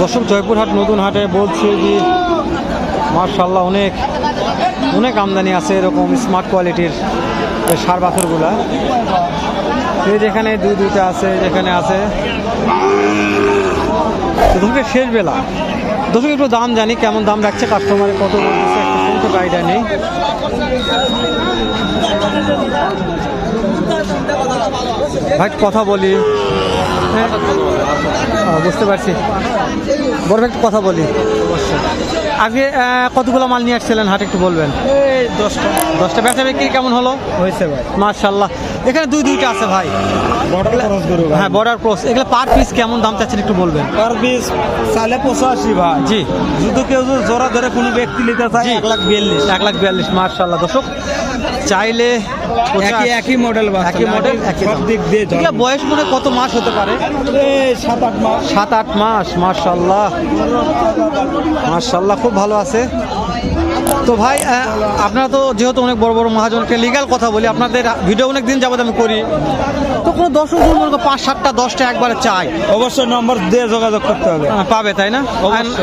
দর্শক জয়পুরহাট নতুন হাটে বলছে যে মার্শাল্লাহ অনেক অনেক আমদানি আছে এরকম স্মার্ট কোয়ালিটির সার পাথরগুলা। এই যেখানে দুই, দুইটা আছে যেখানে আছে। দর্শকের শেষ বেলা। দর্শক একটু দাম জানি, কেমন দাম রাখছে কাস্টমারে কত সংখ্যক আইডিয়া নেই। ভাই, কথা বলি। হ্যাঁ? বুঝতে পারছি। বড় একটু কথা বলি। আগে কতগুলো মাল নিয়ে আসছিলেন? হাট একটু বলবেন। এই দশটা। দশটা। ব্যবসা বিক্রি কেমন হলো? হয়েছে ভাই। মার্শাল্লাহ এখানে দুই দুইটা আছে ভাই। হ্যাঁ বর্ডার ক্রস এগুলো পার পিস কেমন দাম চাচ্ছেন একটু বলবেন? পার পিস চালে পঁচাশি ভাই। জি। যদি কেউ যদি জোড়া ধরে কোনো ব্যক্তি নিতে চায় এক লাখ বিয়াল্লিশ। এক লাখ বিয়াল্লিশ মার্শাল্লাহ দর্শক চাইলে একই একই মডেল একই মডেল সব দিক দিয়ে বয়স মনে কত মাস হতে পারে? সাত আট মাস। সাত আট মাস মার্শাল্লাহ মার্শাল্লাহ খুব ভালো আছে। তো ভাই আপনারা তো যেহেতু অনেক বড় বড় মহাজনকে লিগাল কথা বলি আপনাদের ভিডিও অনেক দিন যাবত আমি করি। তো কোনো দর্শক জন মনে পাঁচ সাতটা দশটা একবারে চাই অবশ্যই নম্বর দিয়ে যোগাযোগ করতে হবে। পাবে তাই না?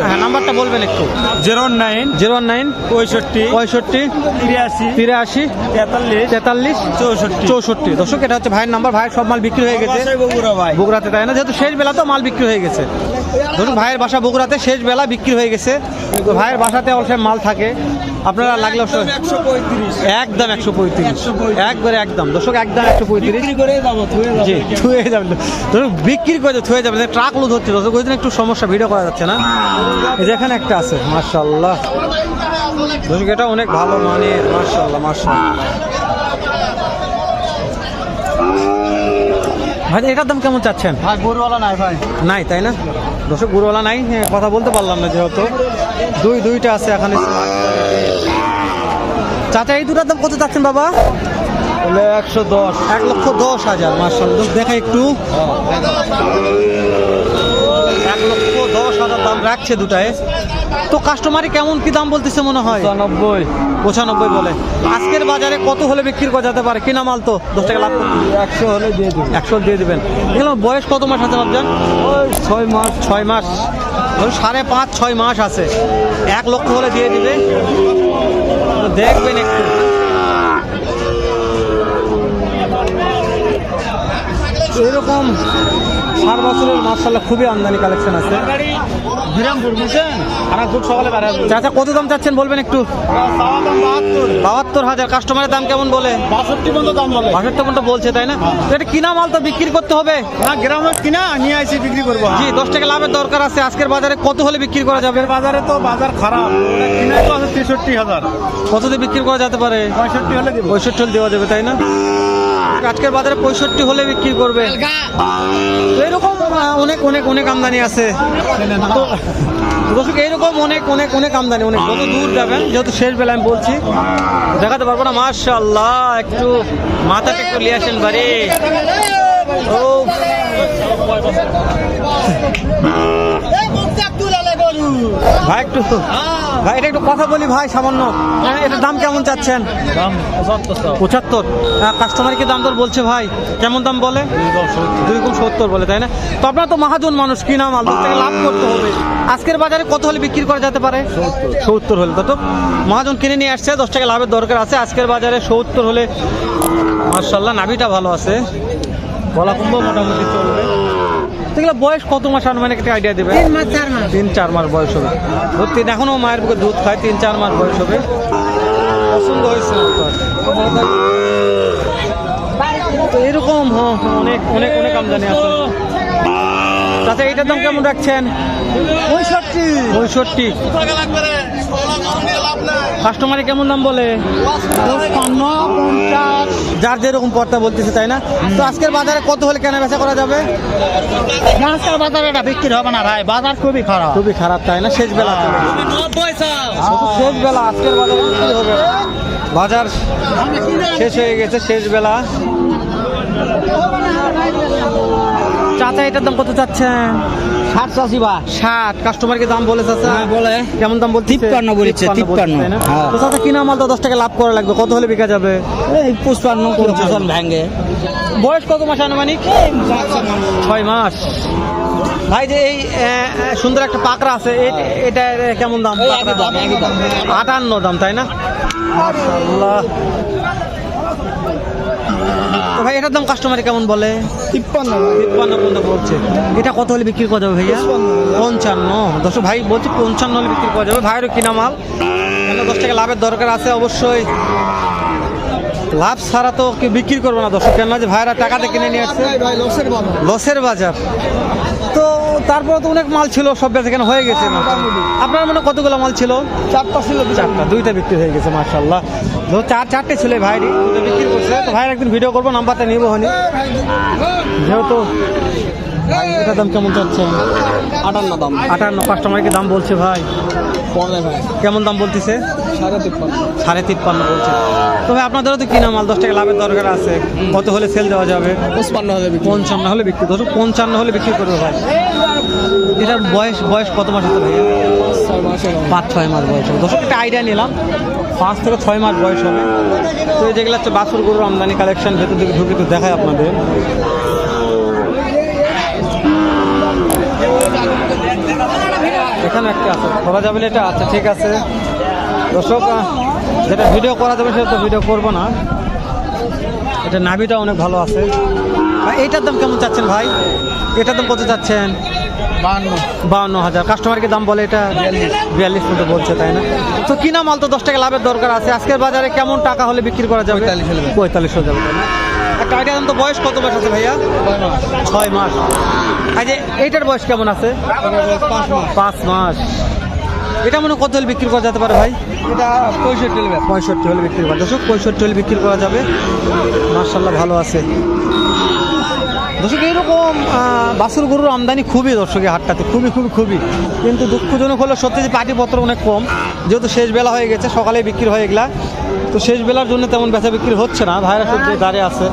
হ্যাঁ নাম্বারটা বলবেন একটু। জিরো নাইন জিরো নাইন পঁয়ষট্টি পঁয়ষট্টি তিরাশি তিরাশি তেতাল্লিশ তেতাল্লিশ চৌষট্টি। চৌষট্টি। দর্শক এটা হচ্ছে ভাইয়ের নাম্বার ভাইয়ের সব মাল বিক্রি হয়ে গেছে। বগুড়া ভাই। বগুড়াতে তাই না? যেহেতু শেষ বেলা তো মাল বিক্রি হয়ে গেছে। ধরুন ভাইয়ের বাসা বগুড়াতে শেষ বেলা বিক্রি হয়ে গেছে। ভাইয়ের বাসাতে অবশ্যই মাল থাকে। আপনারা লাগলে অবশ্যই একশো পঁয়ত্রিশ। একদম একশো পঁয়ত্রিশ। একবারে একদম। দর্শক একদম একশো পঁয়ত্রিশ। জি থুয়ে যাবেন। ধরুন বিক্রি করে থুয়ে যাবেন। ট্রাক লোড হচ্ছে দর্শক ওই একটু সমস্যা ভিডিও করা যাচ্ছে না। এই যে এখানে একটা আছে মার্শাল্লাহ দর্শক এটা অনেক ভালো মানে মার্শাল্লাহ মার্শাল্লাহ ভাই এটার দাম কেমন চাচ্ছেন? ভাই গরুওয়ালা নাই ভাই। নাই তাই না? দর্শক গুরুওয়ালা নাই হ্যাঁ, কথা বলতে পারলাম না যেহেতু। দুই দুইটা আছে এখানে। চাচা এই দুটার দাম কত চাচ্ছেন বাবা? একশো দশ। এক লক্ষ দশ হাজার মার্শাল দেখা একটু। এক লক্ষ দশ হাজার দাম রাখছে দুটায়। তো কাস্টমারই কেমন কি দাম বলতেছে মনে হয়? পঁচানব্বই। পঁচানব্বই বলে। আজকের বাজারে কত হলে বিক্রি করা যেতে পারে? কিনা মাল তো? দশ টাকা লাভ একশো হলে দিয়ে দেবো একশো দিয়ে দেবেন। এগুলো বয়স কত মাস আছে ভাবছেন? ওই ছয় মাস। ছয় মাস। সাড়ে পাঁচ ছয় মাস আছে। এক লক্ষ হলে দিয়ে দিবে। দেখবেন একটু। এরকম ষাট বছরের মার্শাল্লাহ খুবই আমদানি কালেকশন আছে। বিরামপুর বুঝছেন খুব সকালে বেড়া চাচা কত দাম চাচ্ছেন বলবেন একটু? বাহাত্তর। হাজার। কাস্টমারের দাম কেমন বলে? বাষট্টি পর্যন্ত দাম বলে। বাষট্টি পর্যন্ত বলছে তাই না? তো এটা কিনা মাল তো বিক্রি করতে হবে? না গ্রামে কিনা নিয়ে আসি বিক্রি করব। জি দশ টাকা লাভের দরকার আছে। আজকের বাজারে কত হলে বিক্রি করা যাবে? বাজারে তো বাজার খারাপ। ওটা তো আছে তেষট্টি হাজার। কত দিয়ে বিক্রি করা যেতে পারে? পঁয়ষট্টি হলে পঁয়ষট্টি হলে দেওয়া যাবে তাই না? আজকের বাজারে পঁয়ষট্টি হলে বিক্রি করবে। এরকম অনেক অনেক অনেক আমদানি আছে। এইরকম অনেক অনেক অনেক আমদানি, অনেক। যত দূর যাবেন, যেহেতু শেষ বেলা আমি বলছি, দেখাতে পারব না মার্শাল্লাহ একটু মাথাটা একটু নিয়ে আসেন বাড়ি। ও। ভাই একটু ভাই এটা একটু কথা বলি ভাই সামান্য। হ্যাঁ, এটার দাম কেমন চাচ্ছেন? দাম পঁচাত্তর কাস্টমার কি দাম দর বলছে ভাই। কেমন দাম বলে? দুই গুণ সত্তর। বলে তাই না? তো আপনার তো মহাজন মানুষ কি নাম? আলু থেকে লাভ করতে হবে। আজকের বাজারে কত হলে বিক্রি করা যেতে পারে? সত্তর। হলে তো? মহাজন কিনে নিয়ে আসছে দশ টাকা লাভের দরকার আছে। আজকের বাজারে সত্তর হলে মার্শাল্লাহ নাভিটা ভালো আছে। গলা কুম্ভ মোটামুটি চলবে। এগুলো বয়স কত মাস আনুমানিক একটা আইডিয়া দেবে? তিন চার মাস। বয়স হবে। ওর তিন এখনও মায়ের বুকে দুধ খায় তিন চার মাস বয়স হবে। পছন্দ হয়েছে তো? এরকম হ্যাঁ, হ্যাঁ, অনেক অনেক অনেক আমদানি আছে। তাতে এইটার দাম কেমন রাখছেন? পঁয়ষট্টি। পঁয়ষট্টি। কাস্টমারে কেমন দাম বলে? যার যেরকম পর্তা বলতেছে তাই না? তো আজকের বাজারে কত হলে কেনা বেচা করা যাবে? মাছের বাজারে এটা বিক্রি হবে না ভাই বাজার খুবই খারাপ। খুবই খারাপ তাই না? শেষ বেলা শেষ বেলা আজকের বাজারে বিক্রি হবে? বাজার শেষ হয়ে গেছে শেষ বেলা। চাচা এটার দাম কত চাচ্ছেন? ষাট চাষি বা ষাট কাস্টমারকে দাম বলে চাচা? হ্যাঁ, বলে। কেমন দাম বলছে? তিপ্পান্ন বলেছে, তিপ্পান্ন। হ্যাঁ। তো চাচা কিনা মাল তো দশ টাকা লাভ করা লাগবে? কত হলে বিকা যাবে? এই পুষ্পান্ন পঞ্চাশন ভেঙ্গে। বয়স কত মাস আনুমানিক? ছয় মাস। ভাই যে এই সুন্দর একটা পাকড়া আছে এ- এটা কেমন দাম। আটান্ন দাম তাই না। তো ভাই এটার দাম কাস্টমারে কেমন বলে? তিপ্পান্ন তিপ্পান্ন পর্যন্ত বলছে এটা কত হলে বিক্রি করা যাবে ভাইয়া? পঞ্চান্ন দশ ভাই বলছি পঞ্চান্ন হলে বিক্রি করা যাবে। ভাইয়েরও কিনা মাল। কেন দশ টাকা লাভের দরকার আছে অবশ্যই। লাভ ছাড়া তো বিক্রি করব না দর্শক। কেন যে ভাইরা টাকাতে কিনে নিয়ে আসছে। ভাই লসের লসের বাজার। তারপরে তো অনেক মাল ছিল সব বেচা কেনা হয়ে গেছে আপনার মনে কতগুলো মাল ছিল? চারটা ছিল চারটা দুইটা বিক্রি হয়ে গেছে মার্শাল্লাহ তো চার চারটে ছিল ভাই দুটো বিক্রি করছে তো ভাইয়ের একদিন ভিডিও করব নাম্বারটা নিবো হনি। যেহেতু এটার দাম কেমন চাচ্ছেন আটান্ন দাম। আটান্ন কাস্টমারকে দাম বলছে ভাই? ভাই। কেমন দাম বলতেছে? সাড়ে তিপ্পান্ন। সাড়ে তিপ্পান্ন বলছে। তো ভাই আপনাদেরও তো কিনা মাল দশ টাকা লাভের দরকার আছে। কত হলে সেল দেওয়া যাবে? পঁচপান্ন হলে বিক্রি। পঞ্চান্ন হলে বিক্রি। করো পঞ্চান্ন হলে বিক্রি করবে ভাই। এটার বয়স বয়স কত মাস হতে ভাইয়া? পাঁচ ছয় মাস বয়স হবে। দর্শক একটা আইডিয়া নিলাম। পাঁচ থেকে ছয় মাস বয়স হবে। তো এই যেগুলো হচ্ছে বাছুর গরুর আমদানি কালেকশন ভেতর দিকে ঢুকে তো দেখায় আপনাদের। এখানে একটা আছে। করা যাবে এটা? আচ্ছা ঠিক আছে। দর্শক যেটা ভিডিও করা যাবে সেটা তো ভিডিও করব না। এটা নাভিটা অনেক ভালো আছে। এইটার দাম কেমন চাচ্ছেন ভাই? এটার দাম কত চাচ্ছেন? বাউন্ন হাজার। কাস্টমারকে দাম বলে এটা বিয়াল্লিশ। মতো বলছে তাই না? তো কিনা মাল তো দশ টাকা লাভের দরকার আছে। আজকের বাজারে কেমন টাকা হলে বিক্রি করা যাবে? পঁয়তাল্লিশ যাবে একটা আইডিয়া তো বয়স কত মাস আছে ভাইয়া? ছয় মাস। যে এইটার বয়স কেমন আছে? পাঁচ মাস। এটা মনে কত হলে বিক্রি করা যেতে পারে ভাই? এটা পঁয়ষট্টি নেবে পঁয়ষট্টি হলে বিক্রি করা দর্শক পঁয়ষট্টি হলে বিক্রি করা যাবে। মার্শাল্লাহ ভালো আছে। দর্শক, এইরকম বাসুর গরুর আমদানি খুবই দর্শকের হাটটাতে, খুবই খুবই খুবই। কিন্তু দুঃখজনক হলো সত্যি যে পাটিপত্র অনেক কম, যেহেতু শেষ বেলা হয়ে গেছে, সকালে বিক্রি হয়ে গেলা। তো শেষ বেলার জন্য তেমন বেচা বিক্রি হচ্ছে না, ভাইরা সব দাঁড়িয়ে আছে।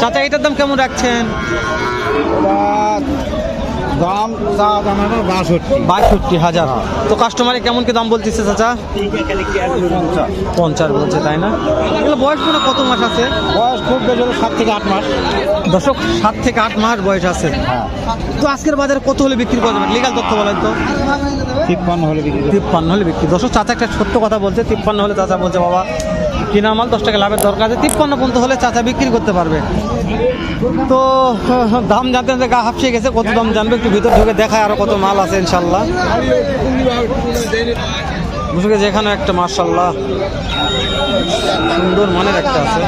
চাচা, এটার দাম কেমন রাখছেন? বাষট্টি বাষট্টি হাজার। তো কাস্টমারে কেমন কি দাম বলতেছে চাচা? পঞ্চাশ বলছে তাই না? এগুলো বয়স মানে কত মাস আছে? বয়স খুব বেশি হলে সাত থেকে আট মাস। দশক সাত থেকে আট মাস বয়স আছে। তো আজকের বাজারে কত হলে বিক্রি করা যাবে? লিগাল তথ্য বলেন তো। তিপ্পান্ন হলে বিক্রি তিপ্পান্ন হলে বিক্রি। দশক চাচা একটা ছোট্ট কথা বলছে তিপ্পান্ন হলে চাচা বলছে বাবা কিনা মাল দশ টাকা লাভের দরকার আছে। তিপ্পান্ন পর্যন্ত হলে চাচা বিক্রি করতে পারবে। তো, দাম জানতে জানতে গা হাঁপসিয়ে গেছে, কত দাম জানবে একটু ভিতর ঢুকে দেখায় আরও কত মাল আছে ইনশাল্লাহ। এখানে একটা মার্শাল্লাহ সুন্দর মানের একটা আছে।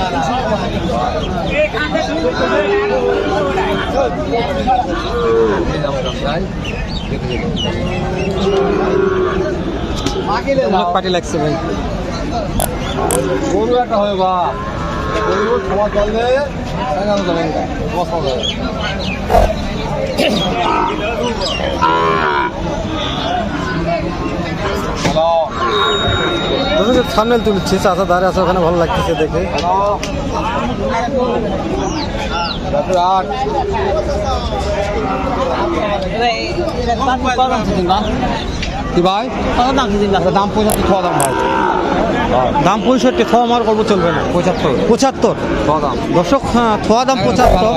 পার্টি লাগছে ভাই। গরু একটা হবে বা গরু খাওয়া চলবে এগারো যাবে হ্যালো দর্শকের সামনে তুলছি চাচা দাঁড়িয়ে আছে ওখানে ভালো লাগতেছে দেখে আট কি ভাই? এটা দাম পঁচাত্তর ছ দাম ভাই। দাম পঁয়ষট্টি থোয়া আমার গল্প চলবে না। পঁচাত্তর। পঁচাত্তর? ছ দাম। দর্শক হ্যাঁ থোয়া দাম পঁচাত্তর।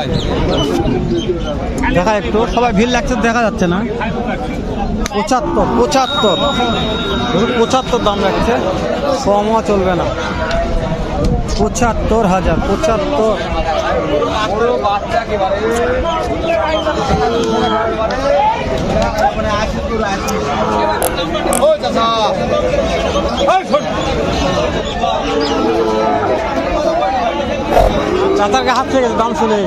দেখা একটু সবাই ভিড় লাগছে দেখা যাচ্ছে না। পঁচাত্তর পঁচাত্তর। পঁচাত্তর দাম রাখছে। কমও চলবে না। পঁচাত্তর হাজার পঁচাত্তর। বড় বাচ্চা একেবারে। ও চাচা। চাচার হাত থেকে দাম শুনে।